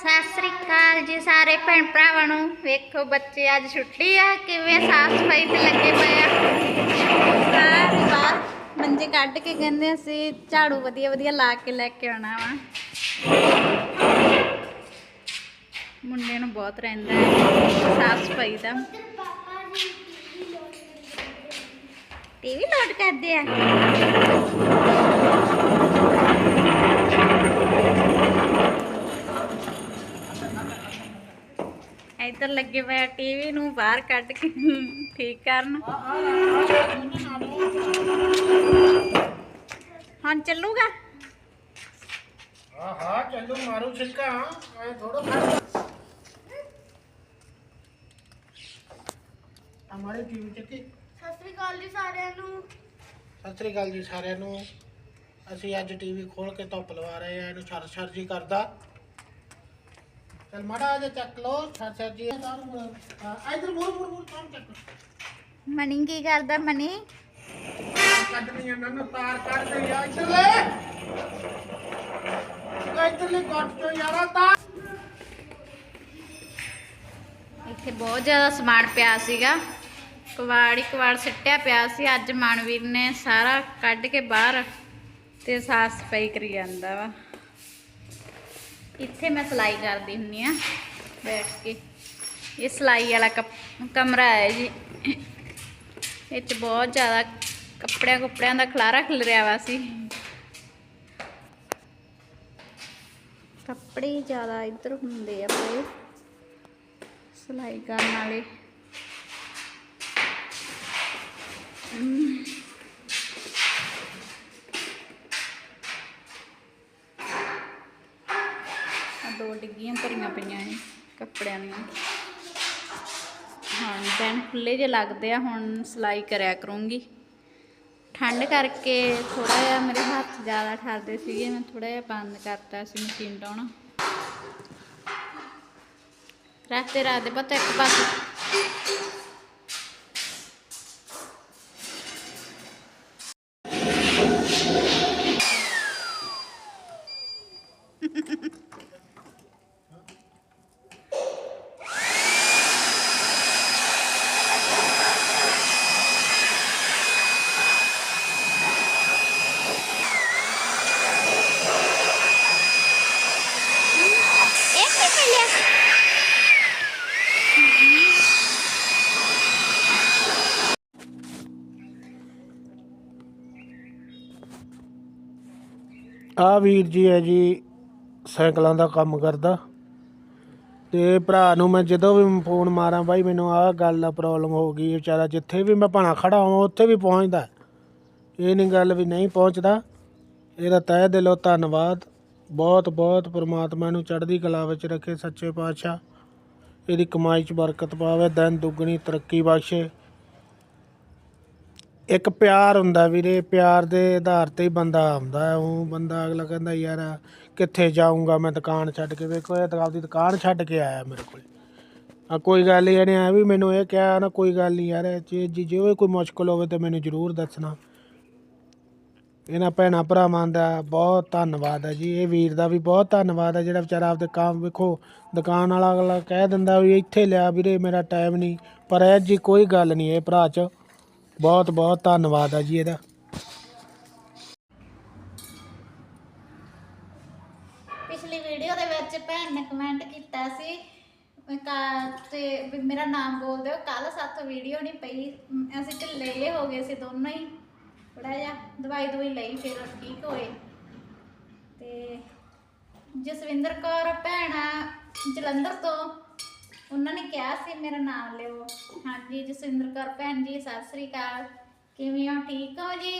ਸਤਿ ਸ੍ਰੀ ਅਕਾਲ ਜੀ ਸਾਰੇ ਭੈਣ ਭਰਾਵਾਂ ਨੂੰ। ਵੇਖੋ ਬੱਚੇ ਅੱਜ ਛੁੱਟੀ ਆ। ਕਿਵੇਂ ਸਾਫ਼ ਸਫ਼ਾਈ ਤੇ ਲੱਗੇ ਪਏ ਆ? ਸਾਰੇ ਬਾਹਰ ਮੰਜੇ ਕੱਢ ਕੇ ਕਹਿੰਦੇ ਅਸੀਂ ਝਾੜੂ ਵਧੀਆ ਵਧੀਆ ਲਾ ਕੇ ਲੈ ਕੇ ਆਉਣਾ ਵਾ। ਮੁੰਡੇ ਨੂੰ ਬਹੁਤ ਰਹਿੰਦਾ ਹੈ ਸਾਫ਼ ਸਫ਼ਾਈ ਦਾ। ਟੀਵੀ ਲੋਡ ਕਰਦੇ ਆ ਇੱਧਰ ਲੱਗੇ ਹੋਇਆ ਟੀਵੀ ਨੂੰ ਬਾਹਰ ਕੱਢ ਕੇ ਠੀਕ ਕਰਨ। ਹੁਣ ਚੱਲੂਗਾ? ਹਾਂ ਹਾਂ ਚੱਲੂ ਮਾਰੂ ਛਿੱਕਾ। ਐ ਥੋੜਾ ਹਮਾਰੇ ਟੀਵੀ ਚੱਕੀ। ਸਤਿ ਸ੍ਰੀ ਅਕਾਲ ਜੀ ਸਾਰਿਆਂ ਨੂੰ। ਸਤਿ ਸ੍ਰੀ ਅਕਾਲ ਜੀ ਸਾਰਿਆਂ ਨੂੰ। ਅਸੀਂ ਅੱਜ ਟੀਵੀ ਖੋਲ ਕੇ ਧੁੱਪ ਲਵਾ ਰਹੇ ਆ ਇਹਨੂੰ ਛਰ ਛਰ ਜੀ ਕਰਦਾ। ਚਲ ਮਾੜਾ ਜਿਹਾ ਚੱਕ ਲੋ ਛਰ ਛਰ ਜੀ ਇਧਰ ਮੂਰ ਮੂਰ ਮੂਰ ਕੰਮ ਚੱਕ। ਮਣੀ ਕੀ ਕਰਦਾ ਮਣੀ ਕੱਢਣੀ ਇਹਨਾਂ ਨੂੰ ਤਾਰ ਕੱਢ ਦੇ ਆ ਇੱਧਰ ਲੈ ਇੱਧਰ ਲੈ ਕੱਟ ਚੋ ਯਾਰਾ ਤਾਰ। ਇੱਥੇ ਬਹੁਤ ਜ਼ਿਆਦਾ ਸਮਾਨ ਪਿਆ ਸੀਗਾ। ਕਵਾੜ ਕਵਾੜ ਸਿੱਟਿਆ ਪਿਆ ਸੀ। ਅੱਜ ਮਨਵੀਰ ਨੇ ਸਾਰਾ ਕੱਢ ਕੇ ਬਾਹਰ ਤੇ ਸਾਫ਼ ਸਫ਼ਾਈ ਕਰੀ ਜਾਂਦਾ ਵਾ। ਇੱਥੇ ਮੈਂ ਸਿਲਾਈ ਕਰਦੀ ਹੁੰਨੀ ਆ, ਬੈਠ ਕੇ। ਇਹ ਸਿਲਾਈ ਵਾਲਾ ਕਪ- ਕਮਰਾ ਹੈ ਜੀ। ਇਹ 'ਚ ਬਹੁਤ ਜ਼ਿਆਦਾ ਕੱਪੜਿਆਂ ਕੁੱਪੜਿਆਂ ਦਾ ਖਲਾਰਾ ਖਿਲਰਿਆ ਵਾ ਸੀ। ਕੱਪੜੇ ਜ਼ਿਆਦਾ ਇੱਧਰ ਹੁੰਦੇ ਆ ਪਏ ਸਿਲਾਈ ਕਰਨ ਵਾਲੇ ਹਮ। ਆਹ ਦੋ ਡਿੱਗੀਆਂ ਭਰੀਆਂ ਪਈਆਂ ਨੇ ਕੱਪੜਿਆਂ ਦੀਆਂ। ਹਾਂ ਪੈਨ ਖੁੱਲੇ ਜੇ ਲੱਗਦੇ ਆ, ਹੁਣ ਸਿਲਾਈ ਕਰਿਆ ਕਰੂੰਗੀ। ਠੰਡ ਕਰਕੇ ਥੋੜਾ ਜਿਹਾ ਮੇਰੇ ਹੱਥ ਜ਼ਿਆਦਾ ਠਰਦੇ ਸੀਗੇ, ਮੈਂ ਥੋੜਾ ਜਿਹਾ ਬੰਦ ਕਰਤਾ ਸੀ ਮਸ਼ੀਨ ਡਾਉਣਾ ਰੱਖਦੇ ਰੱਖਦੇ ਪਤਾ ਇੱਕ ਪਾਸੇ। ਇੱਕ ਹੀ ਮਿਲਿਆ ਆ ਵੀਰ ਜੀ ਹੈ ਜੀ, ਸਾਈਕਲਾਂ ਦਾ ਕੰਮ ਕਰਦਾ। ਤੇ ਭਰਾ ਨੂੰ ਮੈਂ ਜਦੋਂ ਵੀ ਫੋਨ ਮਾਰਾਂ, ਬਾਈ ਮੈਨੂੰ ਆਹ ਗੱਲ ਦਾ ਪ੍ਰੋਬਲਮ ਹੋ ਗਈ, ਵਿਚਾਰਾ ਜਿੱਥੇ ਵੀ ਮੈਂ ਭਾਣਾ ਖੜਾ ਹਾਂ ਉੱਥੇ ਵੀ ਪਹੁੰਚਦਾ। ਇਹ ਨਹੀਂ ਗੱਲ ਵੀ ਨਹੀਂ ਪਹੁੰਚਦਾ। ਇਹਦਾ ਤਹਿ ਦਿਲੋਂ ਧੰਨਵਾਦ। ਬਹੁਤ ਬਹੁਤ ਪ੍ਰਮਾਤਮਾ ਨੂੰ ਚੜ੍ਹਦੀ ਕਲਾ ਵਿੱਚ ਰੱਖੇ ਸੱਚੇ ਪਾਤਸ਼ਾਹ। ਇਹਦੀ ਕਮਾਈ 'ਚ ਬਰਕਤ ਪਾਵੇ, ਦਿਨ ਦੁੱਗਣੀ ਤਰੱਕੀ ਬਖਸ਼ੇ। ਇੱਕ ਪਿਆਰ ਹੁੰਦਾ ਵੀਰੇ, ਪਿਆਰ ਦੇ ਆਧਾਰ ਤੇ ਹੀ ਬੰਦਾ ਆਉਂਦਾ ਉਹ ਬੰਦਾ ਅਗਲਾ ਕਹਿੰਦਾ, ਯਾਰ, ਕਿੱਥੇ ਜਾਊਂਗਾ ਮੈਂ ਦੁਕਾਨ ਛੱਡ ਕੇ? ਵੇਖੋ, ਇਹ ਤਾਂ ਆਪਦੀ ਦੁਕਾਨ ਛੱਡ ਕੇ ਆਇਆ ਮੇਰੇ ਕੋਲ। ਆ ਕੋਈ ਗੱਲ ਨਹੀਂ ਇਹਨੇ ਆ ਵੀ ਮੈਨੂੰ ਇਹ ਕਿਹਾ ਨਾ, ਕੋਈ ਗੱਲ ਨਹੀਂ ਯਾਰ ਜੇ ਜੇ ਜੇ ਕੋਈ ਮੁਸ਼ਕਲ ਹੋਵੇ ਤਾਂ ਮੈਨੂੰ ਜ਼ਰੂਰ ਦੱਸਣਾ। ਇਹਨਾਂ ਭੈਣਾਂ ਭਰਾਵਾਂ ਦਾ ਬਹੁਤ ਧੰਨਵਾਦ ਹੈ ਜੀ। ਇਹ ਵੀਰ ਦਾ ਵੀ ਬਹੁਤ ਧੰਨਵਾਦ ਹੈ, ਜਿਹੜਾ ਵਿਚਾਰਾ ਆਪਦੇ ਕੰਮ ਵੇਖੋ, ਦੁਕਾਨ ਵਾਲਾ ਅਗਲਾ ਕਹਿ ਦਿੰਦਾ ਵੀ ਇੱਥੇ ਲਿਆ ਵੀਰੇ, ਮੇਰਾ ਟਾਈਮ ਨਹੀਂ ਪਰ ਇਹ ਜੀ ਕੋਈ ਗੱਲ ਨਹੀਂ ਇਹ ਭਰਾ ਚ ਬਹੁਤ ਬਹੁਤ ਧੰਨਵਾਦ ਹੈ ਜੀ ਇਹਦਾ। ਪਿਛਲੀ ਵੀਡੀਓ ਦੇ ਵਿੱਚ ਭੈਣ ਨੇ ਕਮੈਂਟ ਕੀਤਾ ਸੀ ਕਾ- ਤੇ ਵੀ ਮੇਰਾ ਨਾਮ ਬੋਲ ਦਿਓ ਕੱਲ ਸਾਥੋਂ ਵੀਡੀਓ ਨਹੀਂ ਪਈ ਅਮ, ਅਸੀਂ ਢਿੱਲੇ ਜਿਹੇ ਹੋ ਗਏ ਸੀ ਦੋਨੋਂ ਹੀ। ਥੋੜਾ ਜਿਹਾ ਦਵਾਈ ਦਵਾਈ ਲਈ ਫਿਰ ਠੀਕ ਹੋਏ। ਤੇ ਜਸਵਿੰਦਰ ਕੌਰ ਭੈਣ ਆ ਜਲੰਧਰ ਤੋਂ। ਉਹਨਾਂ ਨੇ ਕਿਹਾ ਸੀ, ਮੇਰਾ ਨਾਮ ਲਿਓ। ਹਾਂਜੀ ਜਸਵਿੰਦਰ ਕੌਰ ਭੈਣ ਜੀ, ਸਤਿ ਸ੍ਰੀ ਅਕਾਲ। ਕਿਵੇਂ ਹੋ? ਠੀਕ ਹੋ ਜੀ?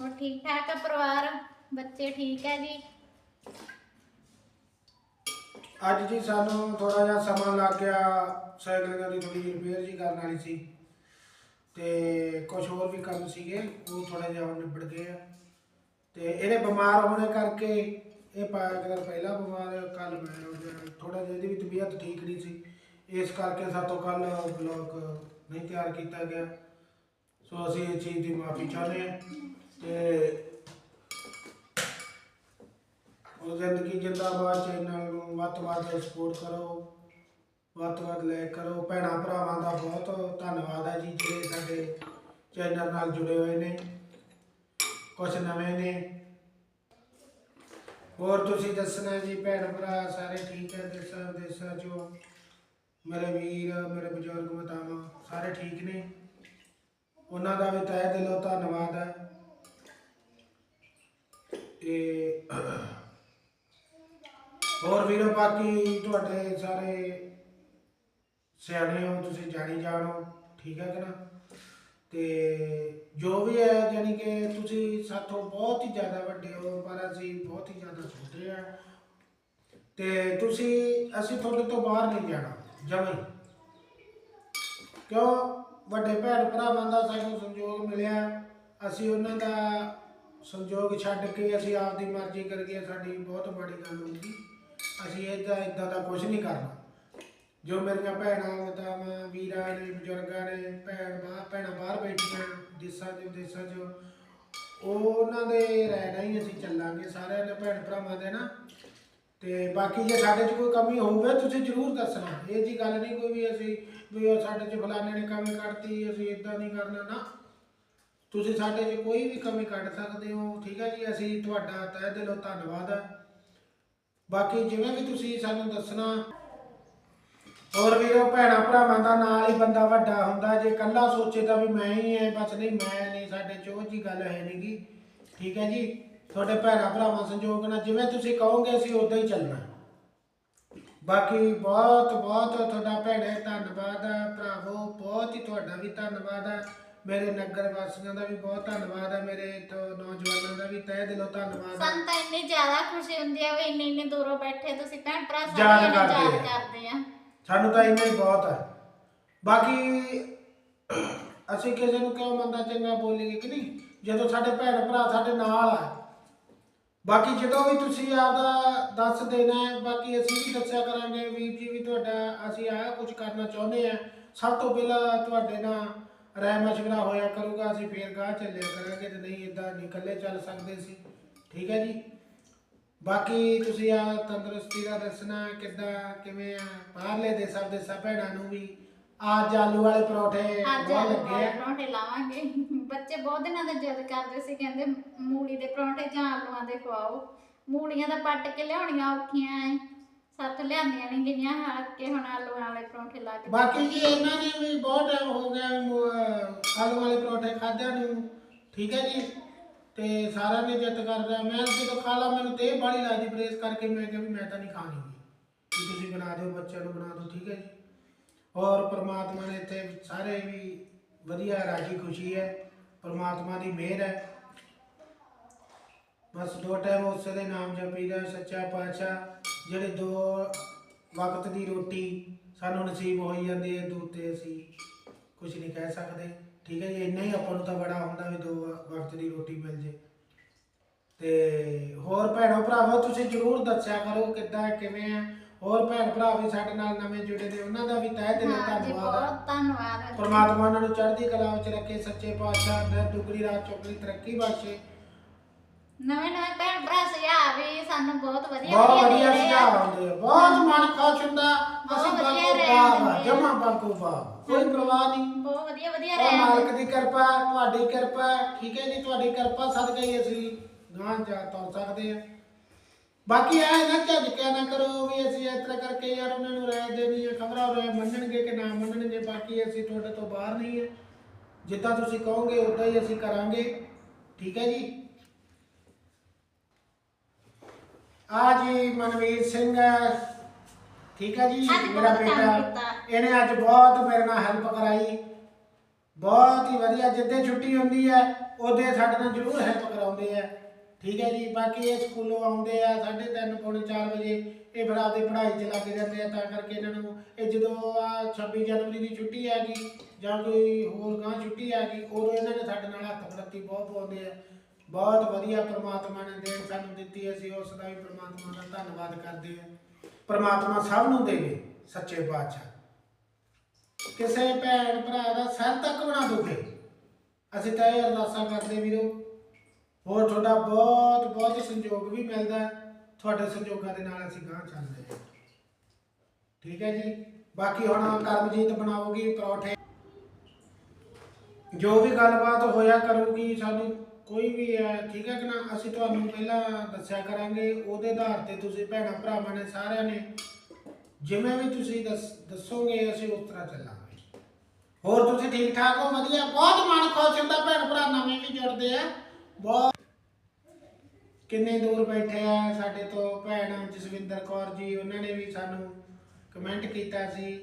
ਹੋਰ ਠੀਕ ਠਾਕ ਆ ਪਰਿਵਾਰ? ਬੱਚੇ ਠੀਕ ਹੈ ਜੀ? ਅੱਜ ਜੀ ਸਾਨੂੰ ਥੋੜਾ ਜਿਹਾ ਸਮਾਂ ਲੱਗ ਗਿਆ, ਸਾਈਕਲ ਦੀ ਥੋੜੀ ਰਿਪੇਅਰ ਜੀ ਕਰਨ ਵਾਲੀ ਸੀ। ਤੇ ਕੁਝ ਹੋਰ ਵੀ ਕੰਮ ਸੀਗੇ, ਉਹ ਥੋੜਾ ਜਿਹਾ ਹੁਣ ਨਿਬੜ ਗਏ ਆ। ਤੇ ਇਹਦੇ ਬਿਮਾਰ ਹੋਣੇ ਕਰਕੇ, ਇਹ ਪਾਇਆ ਕਰ ਪਹਿਲਾਂ ਬਿਮਾਰ ਕੱਲ ਮੈਂ ਥੋੜਾ ਜਿਹਾ, ਇਹਦੀ ਵੀ ਤਬੀਅਤ ਠੀਕ ਨਹੀਂ ਸੀ। ਇਸ ਕਰਕੇ ਸਾਤੋਂ ਕੱਲ ਬਲੌਗ ਨਹੀਂ ਤਿਆਰ ਕੀਤਾ ਗਿਆ। ਸੋ ਅਸੀਂ ਇਹ ਚੀਜ਼ ਦੀ ਮਾਫੀ ਚਾਹੁੰਦੇ ਹਾਂ ਤੇ ਉਹ ਜ਼ਿੰਦਗੀ ਜਿੰਦਾਬਾਦ ਚੈਨਲ ਨੂੰ ਵੱਧ ਤੋਂ ਵੱਧ ਸਪੋਰਟ ਕਰੋ, ਵੱਧ ਤੋਂ ਵੱਧ ਲਾਈਕ ਕਰੋ। ਭੈਣਾਂ ਭਰਾਵਾਂ ਦਾ ਬਹੁਤ ਧੰਨਵਾਦ ਹੈ ਜੀ, ਜਿਹੜੇ ਸਾਡੇ ਚੈਨਲ ਨਾਲ ਜੁੜੇ ਹੋਏ ਨੇ। ਕੁਝ ਨਵੇਂ ਨੇ। ਹੋਰ ਤੁਸੀਂ ਦੱਸਣਾ ਜੀ, ਭੈਣ ਭਰਾ ਸਾਰੇ ਠੀਕ ਹੈ ਦੇਸਾਂ ਦੇਸਾਂ ਚੋਂ? ਮੇਰੇ ਵੀਰ, ਮੇਰੇ ਬਜ਼ੁਰਗ, ਮਾਤਾਵਾਂ, ਸਾਰੇ ਠੀਕ ਨੇ? ਉਹਨਾਂ ਦਾ ਵੀ ਤਹਿ ਦਿਲੋਂ ਧੰਨਵਾਦ ਹੈ। ਤੇ ਹੋਰ ਵੀਰੋ, ਬਾਕੀ ਤੁਹਾਡੇ ਸਾਰੇ ਸਿਆਣੇ ਹੋ, ਤੁਸੀਂ ਜਾਣੀ ਜਾਣੋ ਠੀਕ ਹੈ ਕਿ ਨਾ? ਤੇ ਜੋ ਵੀ ਹੈ ਯਾਨੀ ਕਿ ਤੁਸੀਂ ਸਾਥੋਂ ਬਹੁਤ ਹੀ ਜ਼ਿਆਦਾ ਵੱਡੇ ਹੋ, ਪਰ ਅਸੀਂ ਬਹੁਤ ਹੀ ਜ਼ਿਆਦਾ ਛੋਟੇ ਆ ਤੇ ਤੁਸੀਂ, ਅਸੀਂ ਤੁਹਾਡੇ ਤੋਂ ਬਾਹਰ ਨਹੀਂ ਜਾਣਾ। ਜਮਾਂ ਕਿਉਂ ਵੱਡੇ ਭੈਣ ਭਰਾਵਾਂ ਦਾ ਸਾਨੂੰ ਸੰਯੋਗ ਮਿਲਿਆ? ਅਸੀਂ ਉਹਨਾਂ ਦਾ ਸੰਯੋਗ ਛੱਡ ਕੇ ਅਸੀਂ ਆਪਦੀ ਮਰਜ਼ੀ ਕਰਕੇ ਸਾਡੀ ਬਹੁਤ ਮਾੜੀ ਗੱਲ ਹੋਊਗੀ ਅਸੀਂ ਇਹਦਾ ਇਦਾਂ ਦਾ ਕੁਝ ਨਹੀਂ ਕਰਨਾ। ਜੋ ਮੇਰੀਆਂ ਭੈਣਾਂ ਮਾਤਾਵਾਂ ਵੀਰਾਂ ਨੇ, ਬਜ਼ੁਰਗਾਂ ਨੇ, ਭੈਣ ਬਾਹਰ ਭੈਣਾਂ ਬਾਹਰ ਬੈਠੀਆਂ, ਦੇਸਾਂ ਦੇ ਦੇਸਾਂ 'ਚ। ਉਹ ਉਹਨਾਂ ਦੇ ਰਹਿਣਾ ਹੀ ਅਸੀਂ ਚੱਲਾਂਗੇ। ਸਾਰਿਆਂ ਦੇ ਭੈਣ ਭਰਾਵਾਂ ਦੇ ਨਾ ਤੇ ਬਾਕੀ ਜੇ ਸਾਡੇ 'ਚ ਕੋਈ ਕਮੀ ਹੋਵੇ ਤੁਸੀਂ ਜ਼ਰੂਰ ਦੱਸਣਾ। ਇਹ ਜੀ ਗੱਲ ਨਹੀਂ ਕੋਈ ਵੀ ਅਸੀਂ ਵੀ ਉਹ ਸਾਡੇ 'ਚ ਫਲਾਣੇ ਨੇ ਕਮੀ ਕੱਢਤੀ, ਅਸੀਂ ਇਦਾਂ ਨਹੀਂ ਕਰਨਾ, ਨਾ। ਤੁਸੀਂ ਸਾਡੇ 'ਚ ਕੋਈ ਵੀ ਕਮੀ ਕੱਢ ਸਕਦੇ ਹੋ, ਠੀਕ ਹੈ ਜੀ? ਅਸੀਂ ਤੁਹਾਡਾ ਤਹਿ ਦਿਲੋਂ ਧੰਨਵਾਦ ਹੈ। ਬਾਕੀ ਜਿਵੇਂ ਵੀ ਤੁਸੀਂ ਸਾਨੂੰ ਦੱਸਣਾ, ਹੋਰ ਵੀਰੋ, ਭੈਣਾਂ ਭਰਾਵਾਂ ਦਾ ਨਾਲ ਹੀ ਬੰਦਾ ਵੱਡਾ ਹੁੰਦਾ, ਜੇ ਇਕੱਲਾ ਸੋਚੇ ਤਾਂ ਵੀ ਮੈਂ ਹੀ ਐ ਬਸ ਨਹੀਂ, ਮੈਂ ਨਹੀਂ, ਸਾਡੇ ਚ ਉਹ ਜੀ ਗੱਲ ਹੈ ਨਹੀਂਗੀ ਠੀਕ ਹੈ ਜੀ? ਤੁਹਾਡੇ ਭੈਣਾਂ ਭਰਾਵਾਂ ਸੰਯੋਗ ਨਾਲ ਜਿਵੇਂ ਤੁਸੀਂ ਕਹੋਗੇ ਅਸੀਂ ਉਦਾਂ ਹੀ ਚੱਲਣਾ। ਬਾਕੀ ਬਹੁਤ ਬਹੁਤ ਤੁਹਾਡਾ ਭੈਣੇ ਧੰਨਵਾਦ ਹੈ ਭਰਾਵੋ ਬਹੁਤ ਹੀ ਤੁਹਾਡਾ ਵੀ ਧੰਨਵਾਦ ਹੈ ਮੇਰੇ ਨਗਰ ਵਾਸੀਆਂ ਦਾ ਵੀ ਬਹੁਤ ਧੰਨਵਾਦ ਹੈ ਮੇਰੇ ਤੋਂ ਨੌਜਵਾਨਾਂ ਦਾ ਵੀ ਤਹਿ ਦਿਲੋਂ ਧੰਨਵਾਦ ਹੈ ਸਾਨੂੰ ਤਾਂ ਇੰਨੀ ਜ਼ਿਆਦਾ ਖੁਸ਼ੀ ਹੁੰਦੀ ਆ ਵੀ ਇੰਨੀ ਇੰਨੀ ਦੂਰੋਂ ਬੈਠੇ ਤੁਸੀਂ ਭੈਣ ਭਰਾ ਯਾਦ ਸਾਰੇ ਇੰਨੇ ਕਰਦੇ ਯਾਦ ਆ। ਕਰਦੇ ਆ। ਸਾਨੂੰ ਤਾਂ ਇੰਨਾ ਹੀ ਬਹੁਤ ਹੈ ਬਾਕੀ ਅਸੀਂ ਕਿਸੇ ਨੂੰ ਕਿਉਂ ਮੰਦਾ ਚੰਗਾ ਬੋਲੀਏ ਕਿ ਨਹੀਂ? ਜਦੋਂ ਸਾਡੇ ਭੈਣ ਭਰਾ ਸਾਡੇ ਨਾਲ ਆ ਬਾਕੀ ਜਦੋਂ ਵੀ ਤੁਸੀਂ ਆਪਦਾ ਦੱਸ ਦੇਣਾ ਹੈ, ਬਾਕੀ ਅਸੀਂ ਵੀ ਦੱਸਿਆ ਕਰਾਂਗੇ, ਵੀਰ ਜੀ ਵੀ ਤੁਹਾਡਾ ਅਸੀਂ ਆਹ ਕੁਝ ਕਰਨਾ ਚਾਹੁੰਦੇ ਆ ਸਭ ਤੋਂ ਪਹਿਲਾਂ ਤੁਹਾਡੇ ਨਾਲ ਰਾਏ ਮਸ਼ਵਰਾ ਹੋਇਆ ਕਰੂਗਾ, ਅਸੀਂ ਫੇਰ ਗਾਹ ਚੱਲਿਆ ਕਰਾਂਗੇ ਤੇ ਨਹੀਂ ਇਦਾਂ ਨਹੀਂ ਇਕੱਲੇ ਚੱਲ ਸਕਦੇ ਸੀ। ਠੀਕ ਹੈ ਜੀ? ਬਾਕੀ ਤੁਸੀਂ ਆ ਤੰਦਰੁਸਤੀ ਦਾ ਦੱਸਣਾ ਕਿੱਦਾਂ, ਕਿਵੇਂ ਆ? ਬਾਹਰਲੇ ਦੇਸਾਂ ਦੇ ਸਭ ਭੈਣਾਂ ਨੂੰ ਵੀ ਅੱਜ ਆਲੂ ਵਾਲੇ ਪਰੌਠੇ ਅੱਜ ਬਹੁਤ ਆਲੂ ਲੱਗੇ ਵਾਲੇ ਆ। ਪਰੌਂਠੇ ਲਾਵਾਂਗੇ। ਬੱਚੇ ਬਹੁਤ ਦਿਨਾਂ ਦੇ ਜਿੱਦ ਕਰਦੇ ਸੀ ਕਹਿੰਦੇ ਮੂਲੀ ਦੇ ਪਰੌਂਠੇ ਜਾਂ ਆਲੂਆਂ ਦੇ ਖਵਾਓ। ਮੂਲੀਆਂ ਦਾ ਪੱਟ ਕੇ ਲਿਆਉਣੀਆਂ ਔਖੀਆਂ ਐ। ਸੱਤ ਲਿਆਂਦੀਆਂ ਨਹੀਂ ਗਈਆਂ ਹੱਕ ਕੇ ਹੁਣ ਆਲੂ ਵਾਲੇ ਪਰੌਂਠੇ ਲਾ ਕੇ ਬਾਕੀ ਜੀ ਇਹਨਾਂ ਨੇ ਵੀ ਬਹੁਤ ਟਾਈਮ ਹੋ ਗਿਆ ਮ- ਅਹ ਆਲੂ ਵਾਲੇ ਪਰੌਠੇ ਖਾਦਿਆਂ ਨੂੰ। ਠੀਕ ਹੈ ਜੀ? ਤੇ ਸਾਰਿਆਂ ਨੇ ਜਿੱਦ ਕਰਦਾ। ਮੈਂ ਜਦੋਂ ਖਾ ਲਾ ਮੈਨੂੰ ਤੇ ਬਾੜੀ ਲੱਗਦੀ ਪ੍ਰੇਸ ਕਰਕੇ ਮੈਂ ਕਿਹਾ ਵੀ ਮੈਂ ਤਾਂ ਨਹੀਂ ਖਾਣੀ। ਵੀ ਤੁਸੀਂ ਬਣਾ ਦਿਓ ਬੱਚਿਆਂ ਨੂੰ ਬਣਾ ਦਿਓ। ਠੀਕ ਹੈ ਜੀ? ਔਰ ਪ੍ਰਮਾਤਮਾ ਨੇ ਇੱਥੇ ਸਾਰੇ ਵੀ ਵਧੀਆ ਰਾਜੀ ਖੁਸ਼ੀ ਹੈ। ਪ੍ਰਮਾਤਮਾ ਦੀ ਮਿਹਰ ਹੈ। ਬਸ ਦੋ ਟਾਈਮ ਉਸੇ ਦੇ ਨਾਮ ਜਪੀਦਾ, ਸੱਚਾ ਪਾਤਸ਼ਾਹ, ਜਿਹੜੇ ਦੋ ਵਕਤ ਦੀ ਰੋਟੀ ਸਾਨੂੰ ਨਸੀਬ ਹੋਈ ਜਾਂਦੀ ਹੈ, ਦੂਤੇ ਅਸੀਂ ਕੁਝ ਨਹੀਂ ਕਹਿ ਸਕਦੇ। ਠੀਕ ਹੈ ਜੀ, ਇੰਨਾ ਹੀ ਆਪਾਂ ਨੂੰ ਤਾਂ ਬੜਾ ਹੁੰਦਾ ਵੀ ਦੋ ਵਕਤ ਦੀ ਰੋਟੀ ਮਿਲ ਜੇ। ਤੇ ਹੋਰ ਭੈਣੋ ਭਰਾਵੋ, ਤੁਸੀਂ ਜਰੂਰ ਦੱਸਿਆ ਕਰੋ ਕਿੱਦਾਂ, ਕਿਵੇਂ ਆ ਹੋਰ ਭੈਣ ਭਰਾ ਵੀ ਸਾਡੇ ਨਾਲ ਨਵੇਂ ਜੁੜੇ ਨੇ ਉਹਨਾਂ ਦਾ ਵੀ ਤਹਿ ਦਿਲੋਂ ਹਾਂ ਜੀ ਧੰਨਵਾਦ ਹੈ ਬਹੁਤ ਧੰਨਵਾਦ। ਹੈ ਪਰਮਾਤਮਾ ਉਹਨਾਂ ਨੂੰ ਚੜ੍ਹਦੀ ਕਲਾ ਵਿੱਚ ਰੱਖੇ ਸੱਚੇ ਪਾਤਸ਼ਾਹ ਦਰ ਦੁਗਰੀ ਰਾਤ ਚੌਗਰੀ ਤਰੱਕੀ ਬਖਸ਼ੇ। ਨਵੇਂ ਨਵੇਂ ਭੈਣ ਭਰਾ ਸੁਝਾਅ ਵੀ ਸਾਨੂੰ ਬਹੁਤ ਵਧੀਆ ਬਹੁਤ ਵਧੀਆ ਵਧੀਆ ਦੇ ਰਹੇ ਸੁਝਾਅ ਆ ਆਉਂਦੇ ਆ। ਬਹੁਤ ਮਨ ਖੁਸ਼ ਹੁੰਦਾ ਬਹੁਤ ਅਸੀਂ ਵਧੀਆ ਬਾਕੋ ਰਹਿ ਬਾਬ ਜਾਂਦੇ ਆ। ਜਮਾ ਬਾਕੋ ਬਾਬ ਕੋਈ ਪਰਵਾਹ ਨਹੀਂ। ਬਹੁਤ ਵਧੀਆ ਵਧੀਆ ਉਹ ਰਹੇ ਮਾਲਕ ਦੀ ਕਿਰਪਾ ਤੁਹਾਡੀ ਕਿਰਪਾ ਠੀਕ ਹੈ ਜੀ ਤੁਹਾਡੀ ਕਿਰਪਾ ਸਦਕਾ ਹੀ ਅਸੀਂ ਗਾਂ ਜਾ ਤੁਰ ਸਕਦੇ ਆ। ਬਾਕੀ ਐ ਨਾ ਝਟਕਿਆ ਨਾ ਕਰੋ ਵੀ ਅਸੀਂ ਇਸ ਤਰ੍ਹਾਂ ਕਰਕੇ ਯਾਰ ਉਹਨਾਂ ਨੂੰ ਰਾਏ ਦੇਣੀ ਹੈ ਖਬਰਾਂ ਉਹ ਰਾਏ ਮੰਨਣਗੇ ਕਿ ਨਾ ਮੰਨਣਗੇ ਬਾਕੀ ਅਸੀਂ ਤੁਹਾਡੇ ਤੋਂ ਬਾਹਰ ਨਹੀਂ ਹੈ ਜਿੱਦਾਂ ਤੁਸੀਂ ਕਹੋਗੇ ਉਦਾਂ ਹੀ ਅਸੀਂ ਕਰਾਂਗੇ। ਠੀਕ ਹੈ ਜੀ? ਆ ਜੀ ਮਨਵੀਰ ਸਿੰਘ ਠੀਕ ਹੈ ਜੀ? ਅੱਜ ਮੇਰਾ ਬਹੁਤ ਕੰਮ ਬੇਟਾ। ਕੀਤਾ। ਇਹਨੇ ਅੱਜ ਬਹੁਤ ਮੇਰੇ ਨਾਲ ਹੈਲਪ ਕਰਾਈ। ਬਹੁਤ ਹੀ ਵਧੀਆ ਜਿੱਦੇ ਛੁੱਟੀ ਹੁੰਦੀ ਹੈ ਉਹਦੇ ਸਾਡੇ ਨਾਲ ਜ਼ਰੂਰ ਹੈਲਪ ਕਰਾਉਂਦੇ ਆ। ਠੀਕ ਹੈ ਜੀ, ਬਾਕੀ ਇਹ ਸਕੂਲੋਂ ਆਉਂਦੇ ਆ 3:30 ਪੌਣੇ 4 ਵਜੇ। ਇਹ ਫਿਰ ਆਪਦੀ ਪੜ੍ਹਾਈ 'ਚ ਲੱਗ ਜਾਂਦੇ ਆ, ਤਾਂ ਕਰਕੇ ਇਹਨਾਂ ਨੂੰ ਇਹ ਜਦੋਂ ਆ 26 ਜਨਵਰੀ ਦੀ ਛੁੱਟੀ ਆ ਗਈ ਜਾਂ ਕੋਈ ਹੋਰ ਗਾਂ ਛੁੱਟੀ ਆ ਗਈ, ਉਦੋਂ ਇਹਨਾਂ ਨੇ ਸਾਡੇ ਨਾਲ ਹੱਥ ਪ੍ਰਤੀ ਬਹੁਤ ਪਾਉਂਦੇ ਆ। ਬਹੁਤ ਵਧੀਆ ਪ੍ਰਮਾਤਮਾ ਨੇ ਦੇਣ ਸਾਨੂੰ ਦਿੱਤੀ, ਅਸੀਂ ਉਸ ਦਾ ਵੀ ਪ੍ਰਮਾਤਮਾ ਦਾ ਧੰਨਵਾਦ ਕਰਦੇ ਆ। ਪ੍ਰਮਾਤਮਾ ਸਭ ਨੂੰ ਦੇਵੇ, ਸੱਚੇ ਪਾਤਸ਼ਾਹ। ਕਿਸੇ ਭੈਣ ਭਰਾ ਦਾ ਸਿਰ ਤੱਕ ਬਣਾ ਦੁਖੇ। ਅਸੀਂ ਤਾਂ ਇਹ ਅਰਦਾਸਾਂ ਕਰਦੇ ਵੀਰੋ ਹੋਰ ਤੁਹਾਡਾ ਬਹੁਤ ਬਹੁਤ ਸੰਯੋਗ ਵੀ ਮਿਲਦਾ ਹੈ। ਤੁਹਾਡੇ ਸੰਯੋਗਾਂ ਦੇ ਨਾਲ ਅਸੀਂ ਗਾਂ ਚੱਲਦੇ ਹਾਂ। ਠੀਕ ਹੈ ਜੀ? ਬਾਕੀ ਹੁਣ ਕਰਮਜੀਤ ਬਣਾਉਗੀ ਪਰੌਠੇ। ਜੋ ਵੀ ਗੱਲਬਾਤ ਹੋਇਆ ਕਰੂਗੀ ਸਾਨੂੰ, ਕੋਈ ਵੀ ਹੈ, ਠੀਕ ਹੈ ਕਿ ਨਾ? ਅਸੀਂ ਤੁਹਾਨੂੰ ਪਹਿਲਾਂ ਦੱਸਿਆ ਕਰਾਂਗੇ, ਉਹਦੇ ਆਧਾਰ ਤੇ ਤੁਸੀਂ ਭੈਣਾਂ ਭਰਾਵਾਂ ਨੇ ਸਾਰਿਆਂ ਨੇ ਜਿਵੇਂ ਵੀ ਤੁਸੀਂ ਦੱਸ- ਦੱਸੋਗੇ, ਅਸੀਂ ਉਸ ਤਰ੍ਹਾਂ ਚੱਲਾਂਗੇ। ਹੋਰ ਤੁਸੀਂ ਠੀਕ ਠਾਕ ਹੋ? ਵਧੀਆ? ਬਹੁਤ ਮਨ ਖੁਸ਼ ਹੁੰਦਾ ਭੈਣ ਭਰਾ, ਨਵੇਂ ਵੀ ਜੁੜਦੇ ਆ। ਬਹੁਤ ਕਿੰਨੇ ਦੂਰ ਬੈਠੇ ਆ ਸਾਡੇ ਤੋਂ ਭੈਣ ਜਸਵਿੰਦਰ ਕੌਰ ਜੀ ਉਹਨਾਂ ਨੇ ਵੀ ਸਾਨੂੰ ਕਮੈਂਟ ਕੀਤਾ ਸੀ।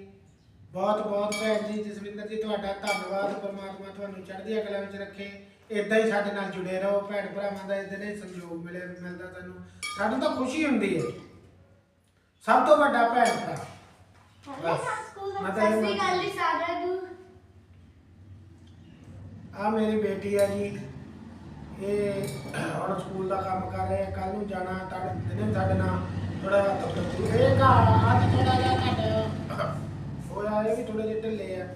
ਬਹੁਤ ਬਹੁਤ ਭੈਣ ਜੀ ਜਸਵਿੰਦਰ ਜੀ ਤੁਹਾਡਾ ਧੰਨਵਾਦ। ਪਰਮਾਤਮਾ ਤੁਹਾਨੂੰ ਚੜ੍ਹਦੀ ਕਲਾ ਵਿੱਚ ਰੱਖੇ। ਇਦਾਂ ਹੀ ਸਾਡੇ ਨਾਲ ਜੁੜੇ ਰਹੋ। ਭੈਣ ਭਰਾਵਾਂ ਦਾ ਇਦਾਂ ਹੀ ਸੰਯੋਗ ਮਿਲੇ ਮਿਲਦਾ ਸਾਨੂੰ ਸਾਨੂੰ ਤਾਂ ਖੁਸ਼ੀ ਹੁੰਦੀ ਹੈ। ਸਭ ਤੋਂ ਵੱਡਾ ਭੈਣ ਭਰਾ। ਬਸ। ਮੈਂ ਤਾਂ ਸਤਿ ਸ੍ਰੀ ਅਕਾਲ ਜੀ ਸਾਰਿਆਂ ਨੂੰ। ਆ ਮੇਰੀ ਬੇਟੀ ਆ ਜੀ। ਇਹ ਹੁਣ ਸਕੂਲ ਦਾ ਕੰਮ ਕਰ ਰਹੇ ਕੱਲ ਨੂੰ ਜਾਣਾ ਤਾਂ ਦਿਨੇ ਨਾਲ ਥੋੜਾ ਤਬਦੀਲ ਇਹ ਘਾ ਅੱਜ ਥੋੜਾ ਜਿਹਾ ਘੱਟ ਹੋਇਆ ਇਹ ਵੀ ਥੋੜੇ ਜਿਹੇ ਢਿੱਲੇ ਆ।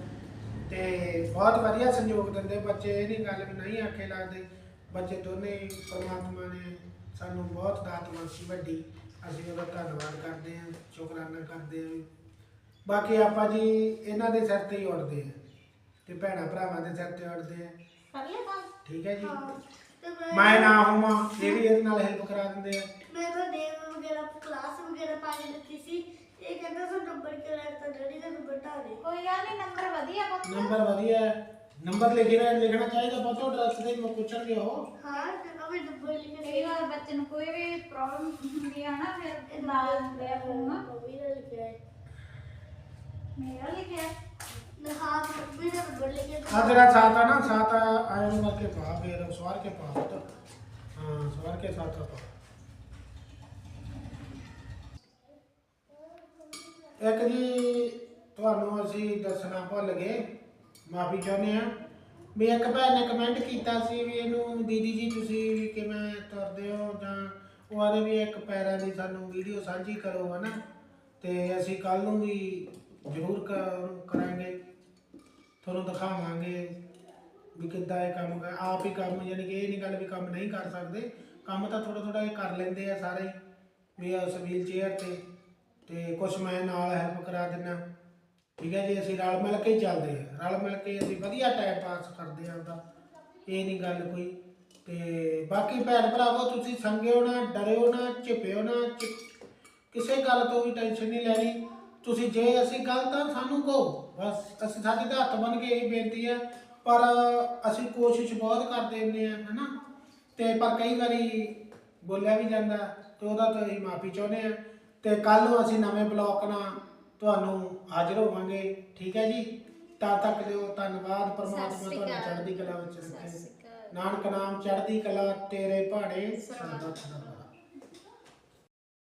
ਤੇ ਬਹੁਤ ਵਧੀਆ ਸੰਯੋਗ ਦਿੰਦੇ ਬੱਚੇ ਇਹ ਨਹੀਂ ਗੱਲ ਵੀ ਨਹੀਂ ਆਖੇ ਲੱਗਦੇ। ਬੱਚੇ ਦੋਨੇ ਪ੍ਰਮਾਤਮਾ ਨੇ ਸਾਨੂੰ ਬਹੁਤ ਦਾਤ ਬਖਸ਼ੀ ਵੱਡੀ। ਅਸੀਂ ਉਹਦਾ ਧੰਨਵਾਦ ਕਰਦੇ ਹਾਂ ਸ਼ੁਕਰਾਨਾ ਕਰਦੇ ਹਾਂ। ਬਾਕੀ ਆਪਾਂ ਜੀ ਇਹਨਾਂ ਦੇ ਸਿਰ ਤੇ ਹੀ ਉੱਡਦੇ ਆ ਤੇ ਭੈਣਾਂ ਭਰਾਵਾਂ ਦੇ ਸਿਰ ਤੇ ਉੱਡਦੇ ਆ ਕਰ ਲਿਆ ਠੀਕ ਹੈ ਜੀ। ਮੈਂ ਨਾ ਹੋਵਾਂ ਇਹ ਵੀ ਇਹਦੇ ਨਾਲ ਹੈਲਪ ਕਰਾ ਦਿੰਦੇ ਆ। ਮੈਂ ਤਾਂ ਨੇਮ ਵਗੈਰਾ ਕਲਾਸ ਵਗੈਰਾ ਪਾਣੀ ਦਿੱਤੀ ਸੀ। ਇਹ ਕਹਿੰਦਾ ਸੋ ਨੰਬਰ ਕਿਉਂ ਰੱਖਤਾ ਡੈਡੀ ਦਾ ਨੰਬਰ ਢਾ ਦੇ। ਕੋਈ ਗੱਲ ਨਹੀਂ ਨੰਬਰ ਵਧੀਆ ਪੁੱਤ। ਨੰਬਰ ਵਧੀਆ ਹੈ ਨੰਬਰ ਲਿਖਣਾ ਲਿਖਣਾ ਚਾਹੀਦਾ ਪਤਾ ਐਡਰੈਸ ਦੇ ਮੈਂ ਪੁੱਛਣਗੇ ਉਹ। ਹਾਂ ਕਹਿੰਦਾ ਵੀ ਨੰਬਰ ਲਿਖ ਕਈ ਵਾਰ ਬੱਚੇ ਨੂੰ ਕੋਈ ਵੀ ਪ੍ਰੋਬਲਮ ਹੁੰਦੀ ਆ ਨਾ ਫਿਰ ਨਾਲ ਆ ਫੋਨ ਨੇ ਲਿਖਿਆ ਹੈ ਮੇਰਾ ਲਿਖਿਆ ਨਾ ਆ। ਤੇਰਾ ਸਾਥ ਆ ਨਾ, ਸਾਥ ਆਇਆ ਨੂੰ ਕਰਕੇ ਪਾ, ਫੇਰ ਸਵਾਰ ਕੇ ਪਾ ਪੁੱਤ। ਹਾਂ, ਸਵਾਰ ਕੇ ਸਾਥ ਆ ਪਾ। ਇੱਕ ਜੀ, ਤੁਹਾਨੂੰ ਅਸੀਂ ਦੱਸਣਾ ਭੁੱਲ ਗਏ, ਮਾਫੀ ਚਾਹੁੰਦੇ ਆ ਵੀ ਇੱਕ ਭੈਣ ਨੇ ਕਮੈਂਟ ਕੀਤਾ ਸੀ ਵੀ ਇਹਨੂੰ, ਦੀਦੀ ਜੀ ਤੁਸੀਂ ਵੀ ਕਿਵੇਂ ਤੁਰਦੇ ਹੋ ਜਾਂ ਉਹ ਆਦੇ ਵੀ ਇੱਕ ਪੈਰਾਂ ਦੀ ਸਾਨੂੰ ਵੀਡੀਓ ਸਾਂਝੀ ਕਰੋ ਹਨਾ ਤੇ ਅਸੀਂ ਕੱਲ ਨੂੰ ਵੀ ਜ਼ਰੂਰ ਕ- ਕਰਾਂਗੇ। ਤੁਹਾਨੂੰ ਦਿਖਾਵਾਂਗੇ ਵੀ ਕਿੱਦਾਂ ਇਹ ਕੰਮ ਕਰ ਆਪ ਹੀ ਕੰਮ, ਯਾਨੀ ਕਿ ਇਹ ਨਹੀਂ ਗੱਲ ਵੀ ਕੰਮ ਨਹੀਂ ਕਰ ਸਕਦੇ। ਕੰਮ ਤਾਂ ਥੋੜਾ ਥੋੜਾ ਇਹ ਕਰ ਲੈਂਦੇ ਆ ਸਾਰੇ ਹੀ, ਵੀ ਉਸ ਵੀਲ ਚੇਅਰ ਤੇ ਤੇ ਕੁਛ ਮੈਂ ਨਾਲ ਹੈਲਪ ਕਰਾ ਦਿੰਦਾ ਠੀਕ ਹੈ ਜੀ, ਅਸੀਂ ਰਲ ਮਿਲ ਕੇ ਹੀ ਚੱਲਦੇ ਆ। ਰਲ ਮਿਲ ਕੇ ਅਸੀਂ ਵਧੀਆ ਟਾਈਮ ਪਾਸ ਕਰਦੇ ਆ ਉਹਦਾ ਇਹ ਨਹੀਂ ਗੱਲ ਕੋਈ। ਤੇ ਬਾਕੀ ਭੈਣ ਭਰਾਵੋ, ਤੁਸੀਂ ਸੰਗਿਓ ਨਾ, ਡਰਿਓ ਨਾ, ਝਿਪਿਓ ਨਾ ਚਿ- ਕਿਸੇ ਗੱਲ ਤੋਂ ਵੀ ਟੈਨਸ਼ਨ ਨਹੀਂ ਲੈਣੀ। ਤੁਸੀਂ ਜੇ ਅਸੀਂ ਗਲਤ ਆ ਸਾਨੂੰ ਕਹੋ। ਬਸ ਅਸੀਂ ਸਾਡੇ ਤਾਂ ਹੱਥ ਬਨ ਕੇ ਇਹੀ ਬੇਨਤੀ ਹੈ ਪਰ ਅਸੀਂ ਕੋਸ਼ਿਸ਼ ਬਹੁਤ ਕਰਦੇ ਹੁੰਦੇ ਆ ਹਨਾ ਤੇ ਪਰ ਕਈ ਵਾਰੀ ਬੋਲਿਆ ਵੀ ਜਾਂਦਾ ਤੇ ਉਹਦਾ ਤਾਂ ਅਸੀਂ ਮਾਫੀ ਚਾਹੁੰਦੇ ਆ ਤੇ ਕੱਲ ਨੂੰ ਅਸੀਂ ਨਵੇਂ ਬਲੌਗ ਨਾਲ ਤੁਹਾਨੂੰ ਹਾਜ਼ਰ ਹੋਵਾਂਗੇ ਠੀਕ ਹੈ ਜੀ ਤਦ ਤੱਕ ਦਿਓ ਧੰਨਵਾਦ ਪਰਮਾਤਮਾ ਤੁਹਾਨੂੰ। ਚੜ੍ਹਦੀ ਕਲਾ ਵਿੱਚ ਰੱਖੇ। ਨਾਨਕ ਨਾਮ ਚੜ੍ਹਦੀ ਕਲਾ ਤੇਰੇ ਭਾਣੇ ਸਰਬੱਤ ਦਾ।